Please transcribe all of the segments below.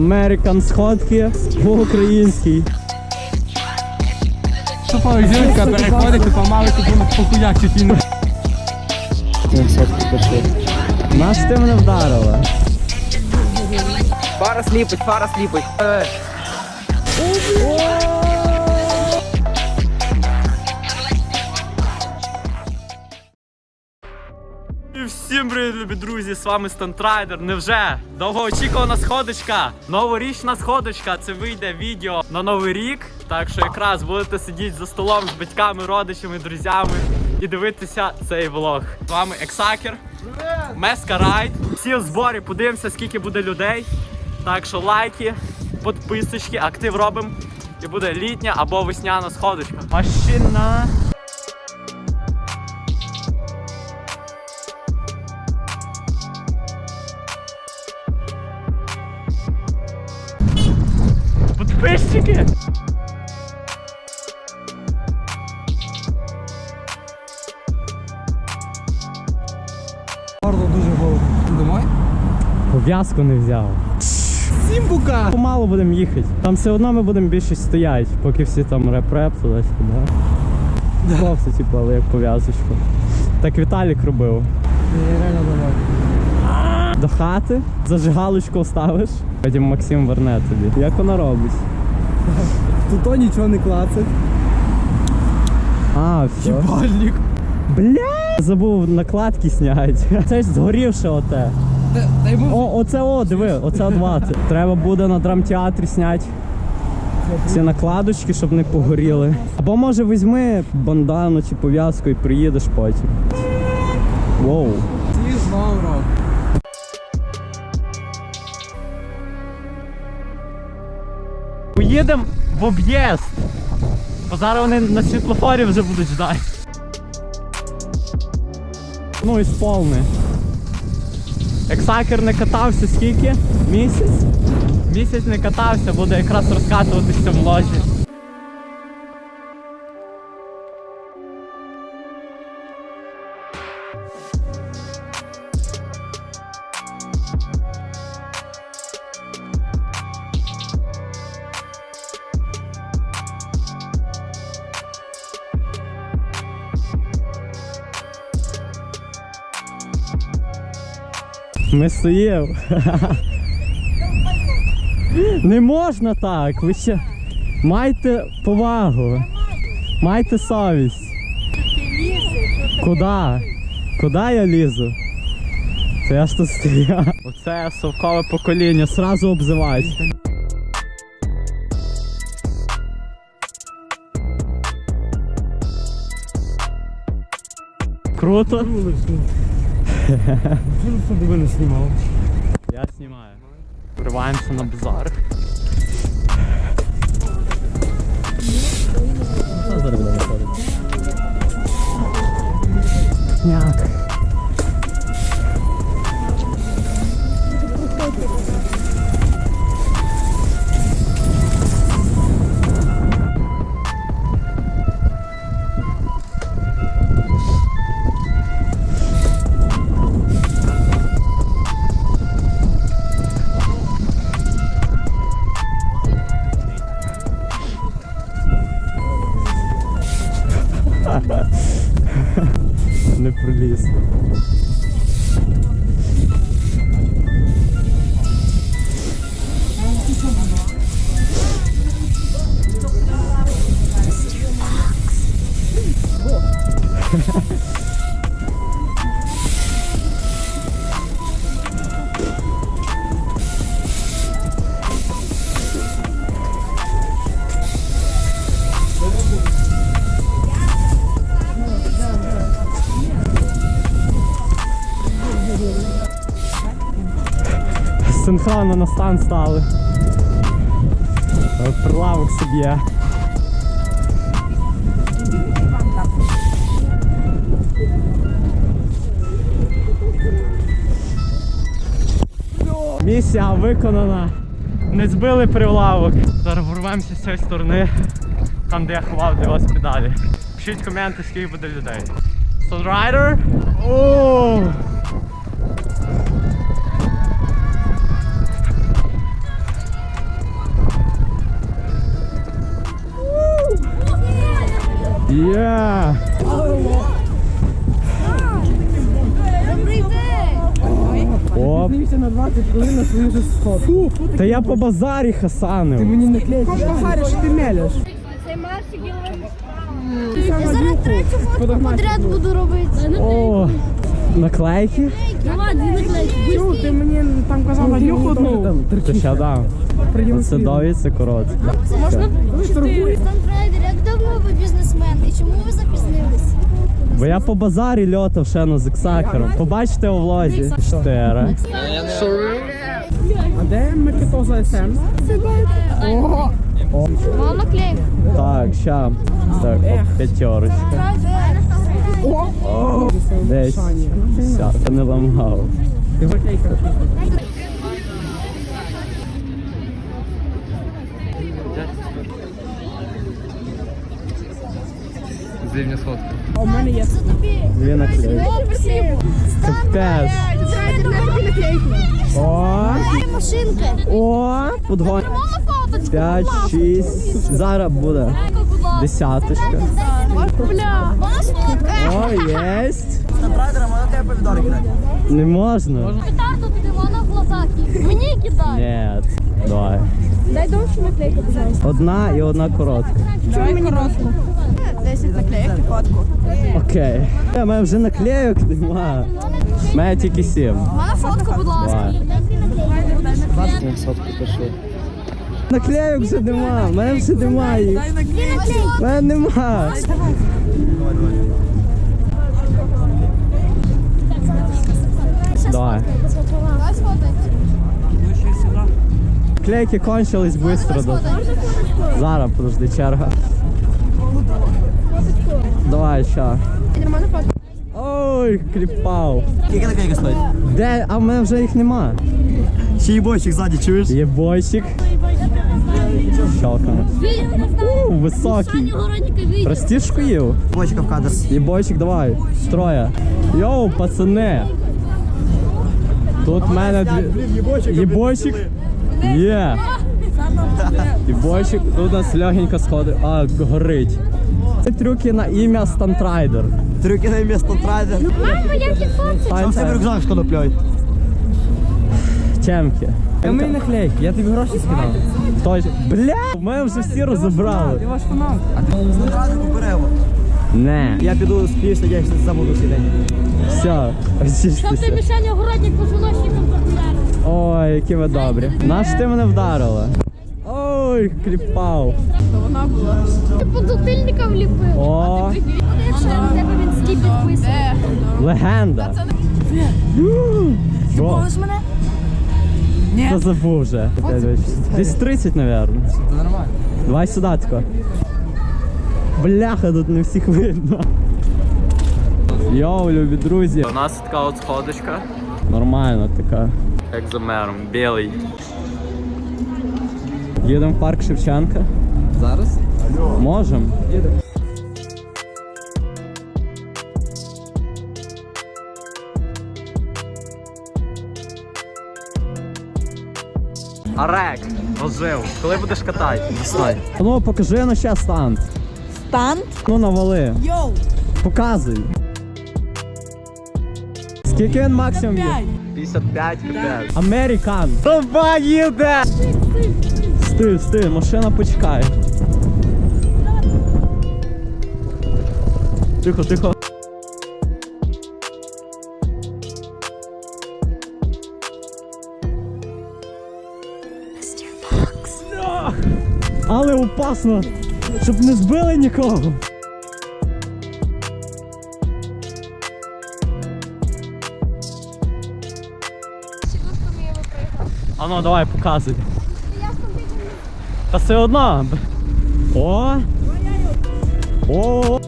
Американ сходки по-українській. Тупо жінка переходить, тупо мали тупо похуяк чи не. Нас тим не вдарило. Фара сліпить, фара сліпить. Всім привіт, любі друзі! З вами Стантрайдер. Невже довгоочікувана сходочка, новорічна сходочка. Це вийде відео на новий рік. Так що якраз будете сидіти за столом з батьками, родичами, друзями і дивитися цей влог. З вами Ексакер, Меска Райд. Всі в зборі, подивимося, скільки буде людей. Так що лайки, підписочки, актив робимо. І буде літня або весняна сходочка. Машина. Пов'язку не взяв. Сімбука! Помало будемо їхати. Там все одно ми будемо більшість стоять, поки всі там реп-реп туди-сюди. Хлопці, типу, але як пов'язочку. Так Віталік робив. Я реально домой. До хати зажигалочку ставиш, потім Максим верне тобі. Як вона робить? Тут то нічого не клацать. А, все. Бальник. Бля! Забув накладки зняти. Це ж згорівше оте. О, оце о, диви, оце от вати. Треба буде на драмтеатрі зняти ці накладочки, щоб не погоріли. Або може візьми бандану чи пов'язку і приїдеш потім. Воу. ті знову рок. Поїдемо в об'їзд. Бо зараз вони на світлофорі вже будуть ждати. Ну і сповни. Ексакер не катався скільки? Місяць? Місяць не катався, буде якраз розкатуватися в ложі. Ми стоїмо. Не можна так. Ви ще майте повагу. Майте совість. Куда? Куда я лізу? Це я ж тут стою. Оце совкове покоління, сразу обзивають. Круто. Він собі мене знімав. Я знімаю. Вриваємося на базар. Синхронно на стан стали. Прилавок собі. Місія виконана. Не збили прилавок. Зараз ворвемося з цієї сторони, там де я ховав для вас педалі. Пишіть коменти, скільки буде людей. Sunrider? О! Є! Добрий день! Оп. Дивіться на 20 хвилин на свою же. Та я по базарі хасанив. Мені не клеїть. Базариш, ти мелеш. Цей Марсик Я зараз третю фотку подряд буду робити. О, наклейки? Давай, дві наклейки. Чому ти мені там казав на нюху одну? То ще дам. Це довгі, це коротке. Можна? Стантрайдер, давно ви бізнесмен і чому ви запізнились? Бо я по базарі льотав ще на зиксакером. Побачите у влозі. Чотири. А де Микитоза СМ? Мало наклеїв. Так, ща. Так, о, п'ятерочка. Десь. Десятка не ламав. Ти наклейка. А у мене є. Це тобі. Дві наклейки. О. Капець. О, Машинки. о, подгон. Мало фоточку. П'ять, шість. Зараз буде. Десяточка. Бля. О, єсть. Стантрайдером, вона тебе помідори. Не можна. Петарду туди, вона в глазах. Мені кидай. Ні. Давай. Дай довшу наклейку, пожалуйста. Одна і одна коротка. Чому мені коротку? 10 наклеїк і фотку. Окей. У мене вже наклейок нема. У мене тільки сім. Вона фотку, будь ласка. Давай. Наклейок вже нема. У мене вже немає. У мене нема. Давай. Клейки кончились швидко. Зараз, подожди, черга. Давай, фотку. Ой, кліпав. Скільки наклейка стоїть? Де? А в мене вже їх нема. Ще й бойчик ззаді, чуєш? Є бойчик. Щелкано. У, високий. Простішку їв. Бойчика в кадр. І бойчик, давай. Строя. Йоу, пацани. Тут в мене дві. Є бойчик. Є. І бойчик. Тут у нас легенько сходить. А, горить. Трюки на ім'я Стантрайдер. Трюки на ім'я Стантрайдер. Мама, я в тіктоці. Там тебе рюкзак з коноплею. Темки. А мені наклейки, я тобі гроші скидав. Ж- Бля, ми вже всі розібрали. Ти ваш фанат. Стантрайдер поберемо. Не. Я піду співся, я ще забуду цей день. Все, Щоб ти. Мішаня Огородник позвоночником популярний. Ой, які ви добрі. Наш ти мене вдарила. Ой, кліпав. Ти подзатильника вліпив. О, Якщо на тебе він стій підписаний. легенда. Бро, мене? я забув вже. Десь 30, напевно. Це нормально. Давай сюди тако. Бляха, тут не всіх видно. Йоу, любі друзі. У нас така от сходочка. Нормальна така. Як за мером, білий. Їдемо в парк Шевченка. Зараз? Можем. Арек, ожив. Коли будеш катати? Ну, покажи на ще станд. Станд? Ну, навали. Йоу! Показуй. Скільки він максимум є? 55 капець. Американ. Давай їде! Сти, сти, машина почекає. Тихо, тихо. Ах, Але опасно, щоб не збили нікого. А ну давай показуй. Та все одно. О! О!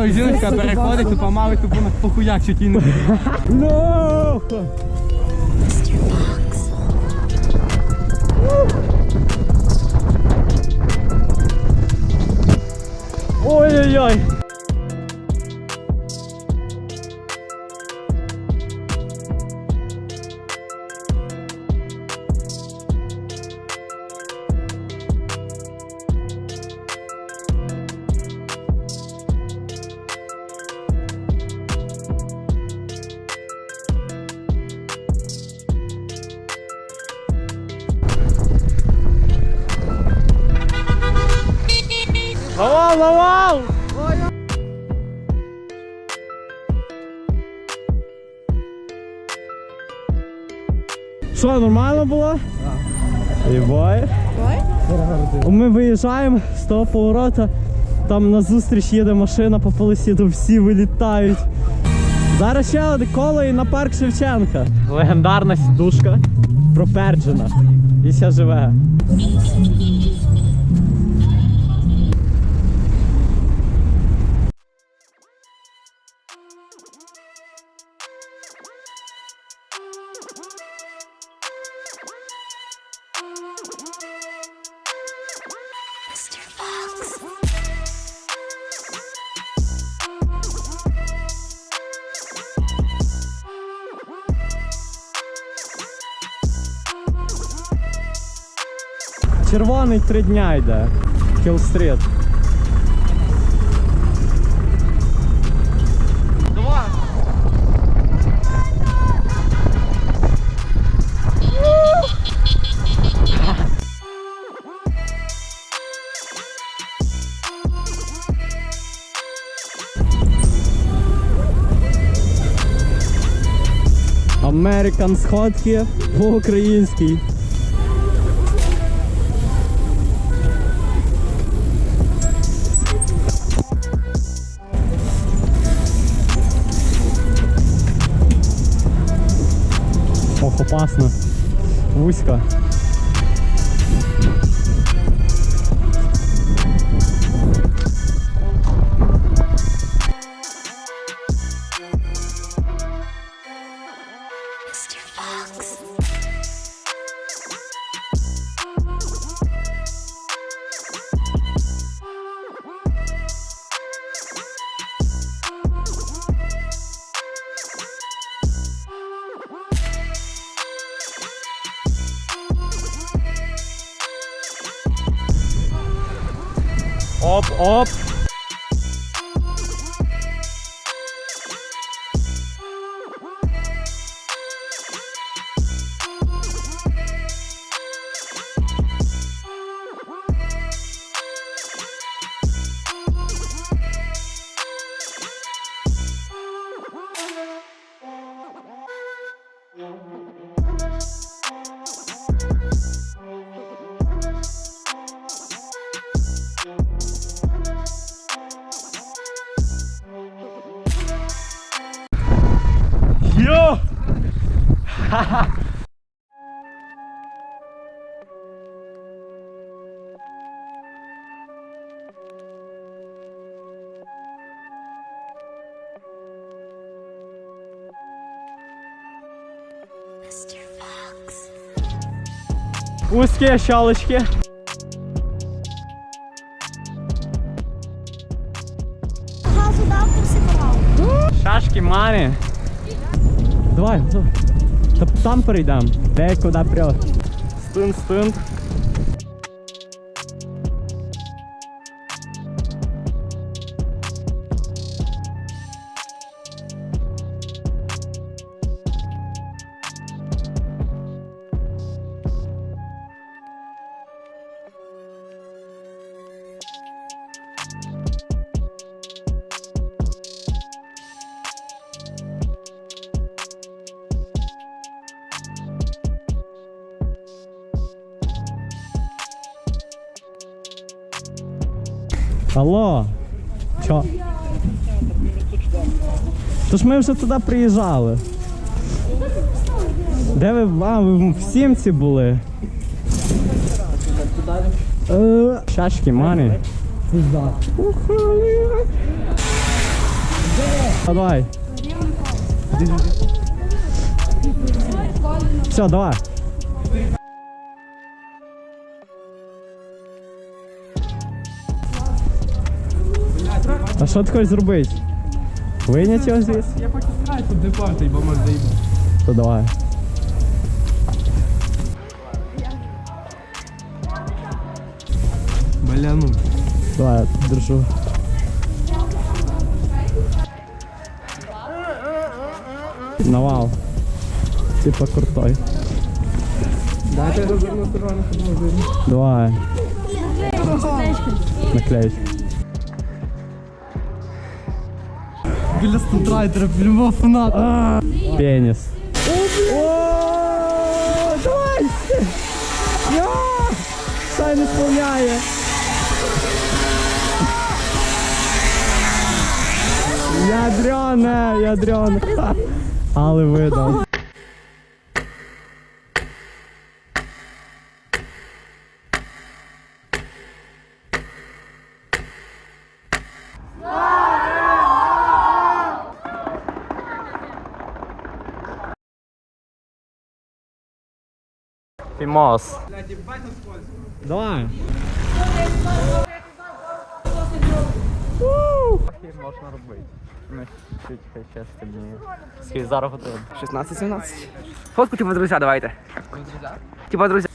О, жіночка переходить, тупо мали тупо на похуяк чуть їй не. Льоха! Ну! Ой-ой-ой! Що, нормально було? Так. Єбай. Ми виїжджаємо з того поворота, там назустріч їде машина по полосі, всі вилітають. Зараз ще одне коло і на парк Шевченка. Легендарна сідушка, проперджена. І ще живе. Три дня йде. Давай. Американ сходки по-українськи. Ох, опасно. Вузько. Узкие щелочки. Газу дав, присипав. Шашки мамі. Давай, давай. Та там перейдем. Де куди прет. Стын, стин. Алло. Чо? Тож ми вже туди приїжджали. Де ви? А, ви в Сімці були. Е, Шашки, мані. Давай. Все, давай. що ти хочеш зробити? Вийняти його звідси? Я хочу сказати, тут не портай, бо може заїбати. То давай. Бля, ну. Давай, держу. Навал. Типа крутой. Дайте я розверну сторону, щоб було видно. Давай. Наклеїчку. Біля стентрайдера, любого фаната. Пеніс. Давай! Я! Сай не сповняє. Ядрене, ядрене. Але видав. Фімос. Давай. Можна робити. Ми чуть хай ще стемніє. Скільки зараз готові? 16-17. Фотку типу друзя, давайте. Типа друзя.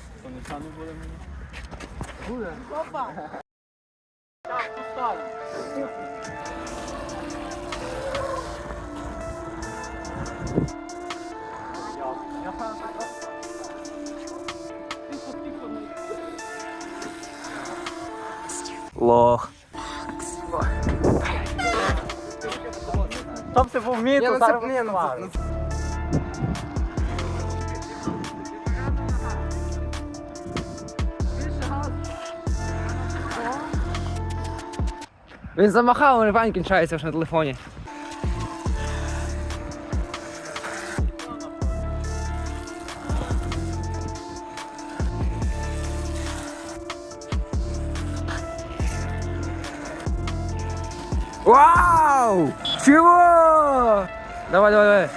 Лох. Там ти був мій, то зараз Він замахав, але ревань кінчається вже на телефоні. Вау! Чего? Давай, давай, давай.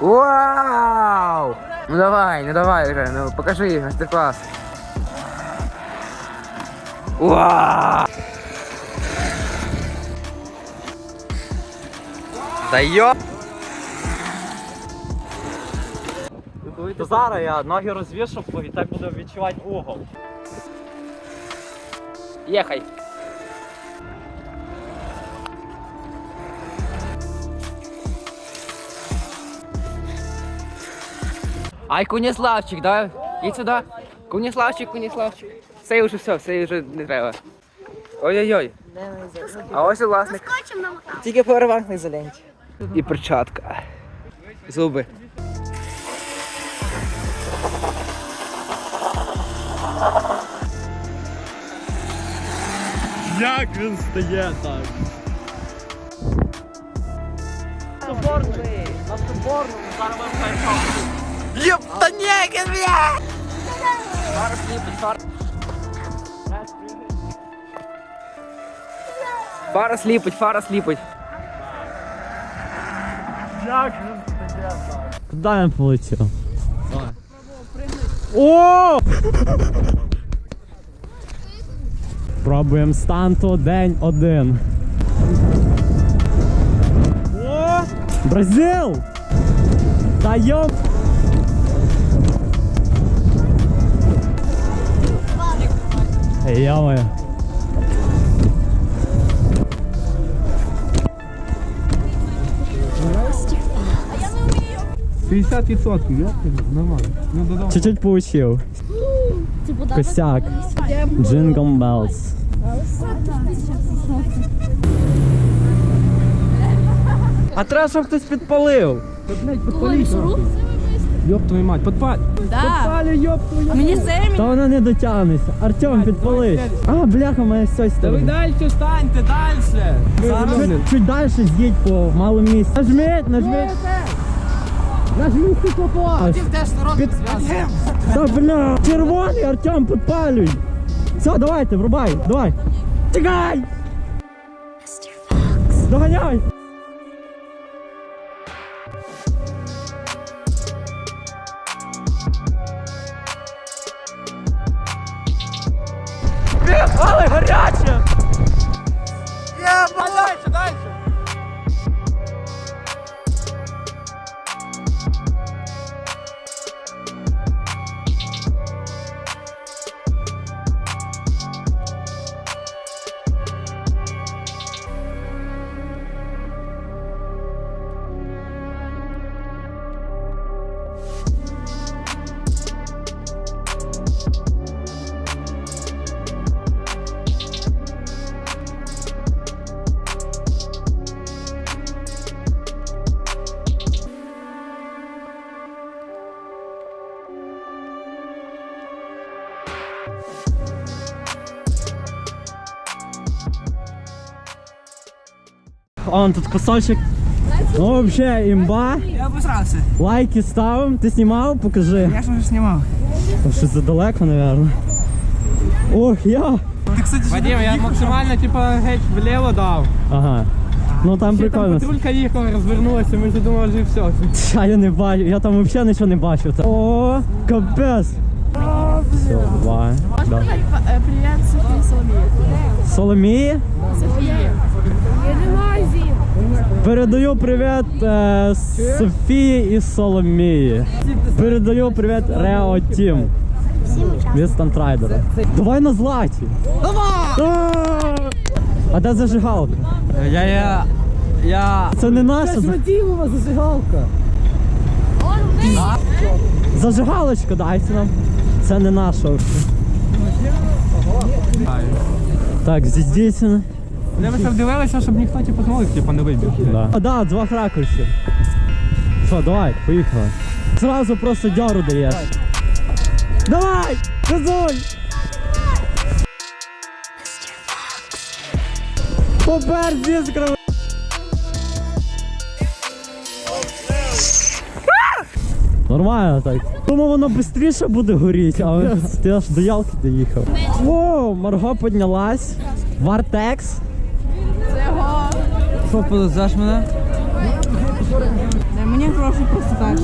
Вау! Ну давай, ну давай уже, ну покажи мастер-класс. Вау! Да ёп! То зараз я ноги розвішу і так буду відчувати угол. Ехай. Ай, Куніславчик, да? Їдь сюди. Куніславчик, Куніславчик. Це вже все, це вже не треба. Ой-ой-ой. А ось і власник. Тільки повербанк на ізоленті. І перчатка. Зуби. Як він стає так? Соборний! На соборному зараз ми Єп, та бля! Фара сліпить, фара. Фара сліпить, фара сліпить. Як так? Куди він полетів? О! Пробуємо станту день один. О! Бразил! Та йоп! Йо-моє. А я не вмію. 50% я нормально. Ну додому. Чуть-чуть подарок. Косяк. Jingle bells. А треба, щоб хтось підпалив. Ёб твою мать, подпаль. Да. Подпали, ёб твою А мені це Та вона не дотягнеться. Артем, підпалиш. А, бляха, моя з Та ви сторони. далі станьте, далі. Зараз чуть, чуть далі з'їдь по малому місці. Нажміть, нажміть. Нажміть стеклопас. Під... Та бля, червоний, Артем, підпалюй. Все, давайте, врубай, давай. Тікай! Доганяй! Он тут кусочок. Ну, вообще, імба. Я обосрався. Лайки ставим. Ти знімав? Покажи. Я ж вже знімав. Там щось задалеко, наверное. Ох, я. Вадим, я максимально типа геть вліво дав. Ага. Ну там Ще там прикольно. патрулька їхала, розвернулася, ми вже думали, що все. А я не бачу, я там взагалі нічого не бачив. О, капець. Все, давай. Да. Привіт, Софія Соломія. Соломії? Софія. Гімназії. Передаю привіт е, Софії і Соломії. Передаю привіт Рео Тім. Від Стантрайдера. Давай на златі. Давай! А де зажигалка? Я, я, я... Це не наша. за- Дімова зажигалка. Зажигалочка дайте нам. Це не наша. Так, здесь дійсно. Де ви там дивилися, щоб ніхто типу з типу, не вибіг. Да. А, да, два ракурсів. Що, давай, поїхали. Сразу просто дьору даєш. Давай! Газуй! Попер зіскрив! Нормально так. Думав, воно швидше буде горіти, але ти аж до ялки доїхав. Воу, Марго піднялась. Вартекс. Що, полезеш мене? Мені гроші просто так.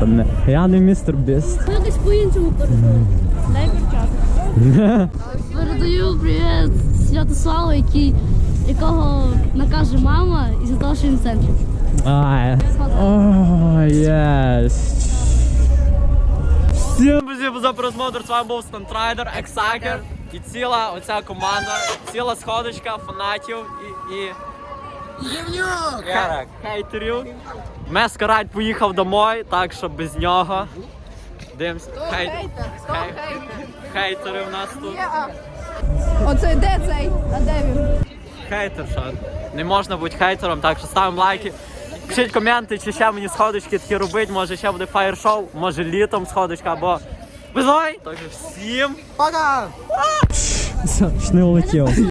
Та не, Я не містер Біст. Ну, якось по-іншому передаю. Дай перчатку. Передаю привіт Святославу, який, якого накаже мама із-за того, що він в центрі. Ай. О, єс. Всім друзі за просмотр. З вами був Стантрайдер, Ексакер і ціла оця команда, ціла сходочка фанатів і. і... Хе- Хейтерів. Мескарать поїхав домой, так що без нього. Дивимось. Хей... Хей... Хейтери в нас тут. Оце де цей? А де він? Хейтер, що не можна бути хейтером, так що ставимо лайки. Пишіть коменти, чи ще мені сходочки такі робити, може ще буде фаєр-шоу, може літом сходочка або весною. Так що всім пока! Все, не улетів.